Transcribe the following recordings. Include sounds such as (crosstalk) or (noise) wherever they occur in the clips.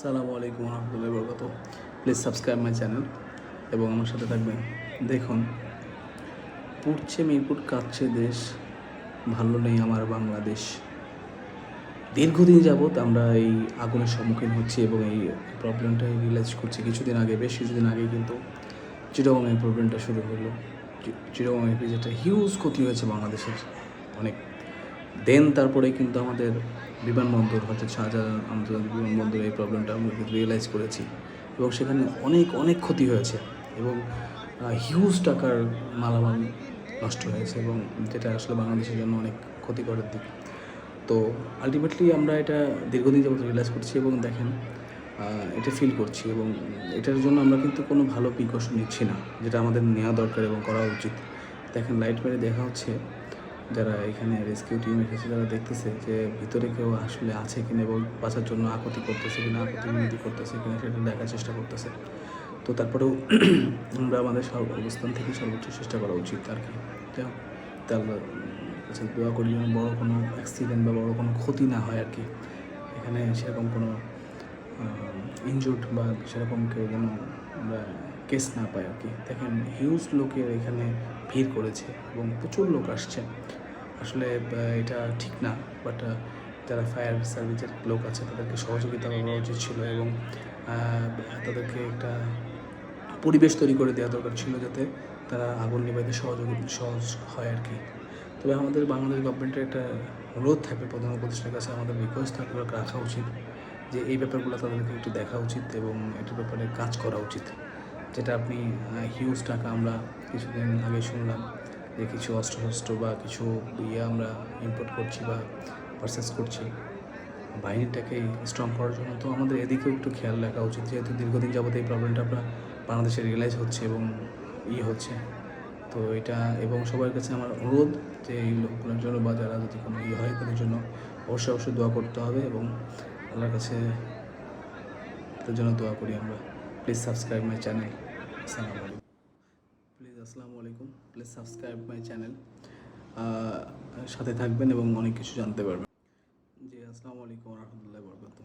সালামু আলাইকুম রহমতুল্লাহ বরকত প্লিজ সাবস্ক্রাইব মাই চ্যানেল এবং আমার সাথে থাকবেন। দেখুন পুড়ছে মিরপুর কাচ্ছে দেশ, ভালো নেই আমার বাংলাদেশ। দীর্ঘদিন যাবৎ আমরা এই আগুনের সম্মুখীন হচ্ছি এবং এই প্রবলেমটা রিয়েলাইজ করছি। কিছুদিন আগে বেশ কিছুদিন আগে কিন্তু এই প্রবলেমটা শুরু হলো। চিরগম যেটা হিউজ ক্ষতি হয়েছে বাংলাদেশের অনেক দেন তারপরে কিন্তু আমাদের বিমানবন্দর হচ্ছে শাহজাহান আন্তর্জাতিক বিমানবন্দর এই প্রবলেমটা আমরা রিয়েলাইজ করেছি। এবং সেখানে অনেক অনেক ক্ষতি হয়েছে এবং হিউজ টাকার মালামাল নষ্ট হয়েছে এবং যেটা আসলে বাংলাদেশের জন্য অনেক ক্ষতিকরের দিক। তো আলটিমেটলি আমরা এটা দীর্ঘদিন যাবত রিয়েলাইজ করছি এবং দেখেন এটা ফিল করছি এবং এটার জন্য আমরা কিন্তু কোনো ভালো প্রিকশন নিচ্ছি না, যেটা আমাদের নেওয়া দরকার এবং করা উচিত। দেখেন লাইট মেরে দেখা হচ্ছে যারা এখানে রেস্কিউ টিম এসেছে তারা দেখতেছে যে ভিতরে কেউ আসলে আছে কিনা এবং বাঁচার জন্য আকুতি করতেছে কিনা আকুতি মিনতি করতেছে কিনা সেটা দেখার চেষ্টা করতেছে। তো তারপরেও (clears throat) আমরা আমাদের সব অবস্থান থেকে সর্বোচ্চ চেষ্টা করা উচিত আর কি। যাই হোক, দোয়া করি যেন বড়ো কোনো অ্যাক্সিডেন্ট বা বড় কোনো ক্ষতি না হয় আর কি। এখানে সেরকম কোনো ইনজুর্ড বা সেরকম কেউ যেন আমরা কেস না পাই আর কি। দেখেন হিউজ লোকের এখানে ভিড় করেছে এবং প্রচুর লোক আসছে। আসলে এটা ঠিক না বাট যারা ফায়ার সার্ভিসের লোক আছে, তাদেরকে সহযোগিতা করা উচিত ছিল এবং তাদেরকে একটা পরিবেশ তৈরি করে দেওয়া দরকার ছিল যাতে তারা আগুন নিভাইতে সহযোগিতা সহজ হয় আর কি। তবে আমাদের বাংলাদেশ গভর্নমেন্টের একটা অনুরোধ থাকবে, প্রধান উপদেষ্টার কাছে আমাদের রিকোয়েস্ট থাকবে রাখা উচিত যে এই ব্যাপারগুলো তাদেরকে একটু দেখা উচিত এবং এটার ব্যাপারে কাজ করা উচিত। যেটা আপনি হিউজ টাকা আমরা কিছুদিন আগে শুনলাম যে কিছু অস্ত্র শস্ত্র বা কিছু ইয়ে আমরা ইম্পোর্ট করছি বা পারচেস করছি। বাহিনীটাকে স্ট্রং করার জন্য তো আমাদের এদিকেও একটু খেয়াল রাখা উচিত যেহেতু দীর্ঘদিন যাবত এই প্রবলেমটা আমরা বাংলাদেশে রিয়েলাইজ হচ্ছে এবং ইয়ে হচ্ছে। তো এটা এবং সবার কাছে আমার অনুরোধ যে এই লোকগুলোর জন্য বা যারা যদি কোনো ইয়ে হয় তাদের জন্য অবশ্যই অবশ্যই দোয়া করতে হবে এবং আল্লাহর কাছে তাদের জন্য দোয়া করি আমরা। প্লিজ সাবস্ক্রাইব মাই চ্যানেল আসসালামু প্লিজ আসসালামু আলাইকুম প্লিজ সাবস্ক্রাইব মাই চ্যানেল সাথে থাকবেন এবং অনেক কিছু জানতে পারবেন। জি, আসসালামু আলাইকুম রহমতুল্লাহ বরকত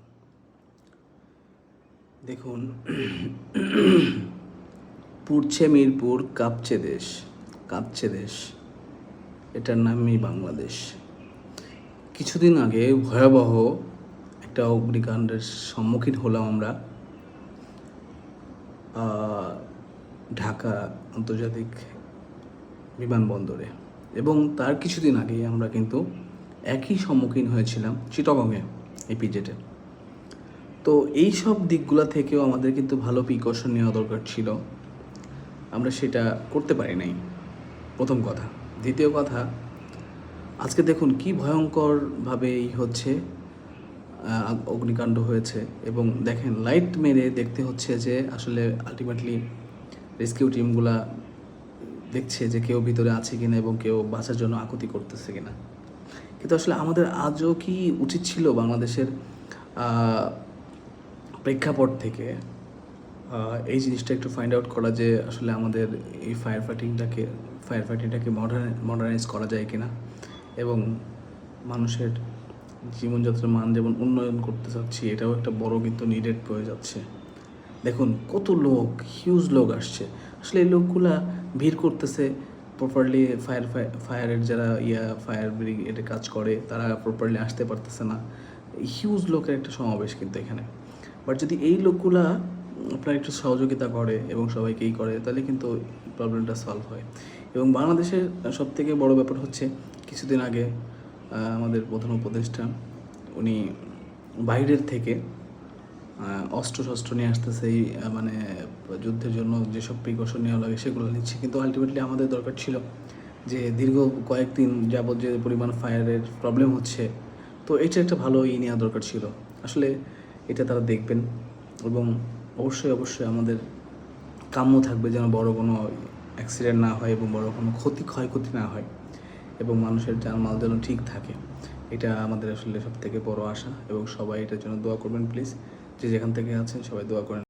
দেখুন পুড়ছে মিরপুর কাঁপছে দেশ কাঁপছে দেশ। এটার নামই বাংলাদেশ। কিছুদিন আগে ভয়াবহ একটা অগ্নিকাণ্ডের সম্মুখীন হলাম আমরা। ঢাকা আন্তর্জাতিক বিমানবন্দরে। এবং তার কিছুদিন আগেই আমরা কিন্তু একই সম্মুখীন হয়েছিলাম চিটগংয়ে এই পিজেটে তো এই সব দিকগুলো থেকেও আমাদের কিন্তু ভালো প্রিকশন নেওয়া দরকার ছিল। আমরা সেটা করতে পারি নাই। প্রথম কথা। দ্বিতীয় কথা, আজকে দেখুন কি ভয়ঙ্করভাবে এই হচ্ছে। অগ্নিকাণ্ড হয়েছে এবং দেখেন লাইট মেরে দেখতে হচ্ছে যে আসলে আলটিমেটলি রেস্কিউ টিমগুলা দেখছে যে কেউ ভিতরে আছে কিনা এবং কেউ বাঁচার জন্য আকুতি করতেছে কিনা। কিন্তু আসলে আমাদের আজও কি উচিত ছিল বাংলাদেশের প্রেক্ষাপট থেকে এই জিনিসটা একটু ফাইন্ড আউট করা যে আসলে আমাদের এই ফায়ার ফাইটিংটাকে ফায়ার ফাইটিংটাকে মডার্ন মডার্নাইজ করা যায় কিনা এবং মানুষের জীবনযাত্রার মান যেমন উন্নয়ন করতে চাচ্ছি, এটাও একটা বড় কিন্তু নিডেড হয়ে যাচ্ছে। দেখুন, কত লোক হিউজ লোক আসছে। আসলে এই লোকগুলা ভিড় করতেছে প্রপারলি ফায়ার ফায়ারের যারা ইয়া ফায়ার ব্রিগেডে কাজ করে, তারা প্রপারলি আসতে পারতেছে না। হিউজ লোকের একটা সমাবেশ কিন্তু এখানে। বাট যদি এই লোকগুলা আপনার একটু সহযোগিতা করে এবং সবাইকেই করে, তাহলে কিন্তু প্রবলেমটা সলভ হয়। এবং বাংলাদেশের সব থেকে বড় ব্যাপার হচ্ছে, কিছুদিন আগে আমাদের প্রধান উপদেষ্টা, উনি বাইরের থেকে অস্ত্র শস্ত্র নিয়ে আসতেছে মানে যুদ্ধের জন্য যেসব প্রিকশন নেওয়া লাগে সেগুলো নিচ্ছে। কিন্তু আলটিমেটলি আমাদের দরকার ছিল যে দীর্ঘ কয়েকদিন যাবৎ যে পরিমাণ ফায়ারের প্রবলেম হচ্ছে, তো এটা একটা ভালো ই নেওয়া দরকার ছিল। আসলে এটা তারা দেখবেন এবং অবশ্যই অবশ্যই আমাদের কাম্য থাকবে যেন বড় কোনো অ্যাক্সিডেন্ট না হয় এবং বড় কোনো ক্ষতি, ক্ষয়ক্ষতি না হয়। এবং মানুষের জানমাল যেন ঠিক থাকে। এটা আমাদের আসলে সব থেকে বড় আশা এবং সবাই এটার জন্য দোয়া করবেন, প্লিজ। যে যেখান থেকে আছেন, সবাই দোয়া করেন।